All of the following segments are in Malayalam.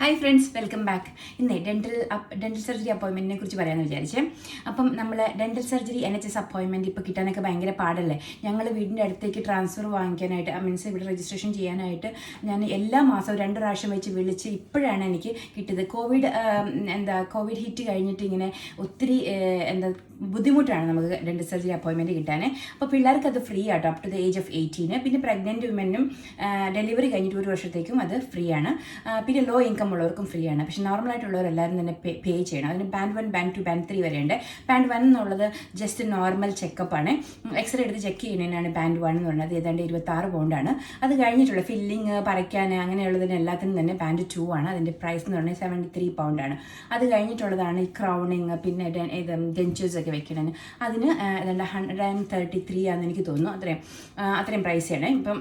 ഹായ് ഫ്രണ്ട്സ് വെൽക്കം ബാക്ക് ഇന്ന് ഡെന്റൽ ഡെന്റൽ സർജറി അപ്പോയിൻമെന്റിനെ കുറിച്ച് പറയാമെന്ന് വിചാരിച്ചേ. അപ്പം നമ്മൾ dental surgery N H S അപ്പോയിൻമെന്റ് ഇപ്പോൾ കിട്ടാനൊക്കെ ഭയങ്കര പാടല്ലേ? ഞങ്ങൾ വീടിന്റെ അടുത്തേക്ക് ട്രാൻസ്ഫർ വാങ്ങിക്കാനായിട്ട് മീൻസ് ഇവിടെ രജിസ്ട്രേഷൻ ചെയ്യാനായിട്ട് ഞാൻ എല്ലാ മാസവും രണ്ട് പ്രാവശ്യം വെച്ച് വിളിച്ച് ഇപ്പോഴാണ് എനിക്ക് കിട്ടിയത്. കോവിഡ് എന്താ കോവിഡ് ഹിറ്റ് കഴിഞ്ഞിട്ട് ഇങ്ങനെ ഒത്തിരി എന്താ ബുദ്ധിമുട്ടാണ് നമുക്ക് ഡെന്റൽ സർജറി അപ്പോയിൻമെന്റ് കിട്ടാൻ അപ്പോൾ പിള്ളേർക്ക് അത് free auto up to the age of eighteen പിന്നെ പ്രഗ്നന്റ് വിമനും ഡെലിവറി കഴിഞ്ഞിട്ട് ഒരു വർഷത്തേക്കും അത് ഫ്രീ ആണ്. പിന്നെ ലോ ഇൻകം ഉള്ളവർക്കും ഫ്രീ ആണ്. പക്ഷേ എല്ലാവരും തന്നെ പേ ചെയ്യണം. അതിന് band one band two band three വരെയുണ്ട്. ബാൻഡ് വൺ എന്നുള്ളത് ജസ്റ്റ് നോർമൽ ചെക്കപ്പ് ആണ്. എക്സ്റേ എടുത്ത് ചെക്ക് ചെയ്യുന്നതിനാണ് ബാൻഡ് വൺ എന്ന് പറയുന്നത്. ഏതാണ്ട് ഇരുപത്താറ് പൗണ്ടാണ് അത് കഴിഞ്ഞിട്ടുള്ള ഫില്ലിങ് പറയ്ക്കാൻ അങ്ങനെയുള്ളതിന് എല്ലാത്തിനും തന്നെ ബാൻഡ് ടു ആണ്. അതിന്റെ പ്രൈസ് എന്ന് പറഞ്ഞാൽ സെവന്റി ത്രീ പൗണ്ടാണ് അത് കഴിഞ്ഞിട്ടുള്ളതാണ് ഈ ക്രൗണിങ് പിന്നെ ഇത് ഡെൻച്ചേഴ്സ് ഒക്കെ വെക്കണതിന് അതിന് ഏതാണ്ട് ഹൺഡ്രഡ് ആൻഡ് തേർട്ടി ത്രീ ആണെന്ന് എനിക്ക് തോന്നുന്നു. അത്രയും അത്രയും പ്രൈസ് ആണ്. ഇപ്പം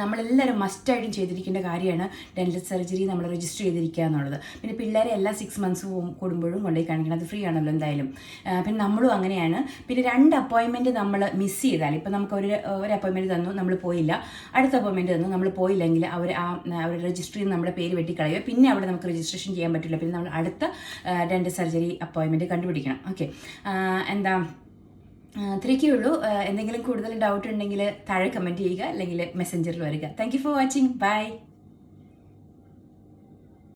നമ്മളെല്ലാവരും മസ്റ്റായിട്ടും ചെയ്തിരിക്കേണ്ട കാര്യമാണ് ഡെന്റൽ സർജറി നമ്മൾ രജിസ്റ്റർ ചെയ്തിരിക്കുക എന്നുള്ളത്. പിന്നെ പിള്ളേരെ എല്ലാ സിക്സ് മന്ത്സ് കൂടുമ്പോഴും കൊണ്ടുപോയി കാണിക്കണം. അത് ഫ്രീ ആണല്ലോ എന്തായാലും. പിന്നെ നമ്മളും അങ്ങനെയാണ്. പിന്നെ രണ്ട് അപ്പോയിൻമെന്റ് നമ്മൾ മിസ് ചെയ്താൽ ഇപ്പം നമുക്ക് ഒരു ഒരു അപ്പോയിൻമെന്റ് തന്നു നമ്മൾ പോയില്ല. അടുത്ത അപ്പോയിൻമെന്റ് തന്നു നമ്മൾ പോയില്ലെങ്കിൽ അവർ ആ അവർ രജിസ്റ്ററിൽ നമ്മുടെ പേര് വെട്ടിക്കളയുക. പിന്നെ അവിടെ നമുക്ക് രജിസ്ട്രേഷൻ ചെയ്യാൻ പറ്റില്ല. പിന്നെ നമ്മൾ അടുത്ത ഡെന്റൽ സർജറി അപ്പോയിൻമെന്റ് കണ്ടുപിടിക്കണം. ഓക്കെ എന്താ അത്രയൊക്കെ ഉള്ളൂ ആ, എന്തെങ്കിലും കൂടുതൽ ഡൗട്ട് ഉണ്ടെങ്കിൽ താഴെ കമന്റ് ചെയ്യുക അല്ലെങ്കിൽ മെസ്സഞ്ചറിൽ വരിക. Thank for watching bye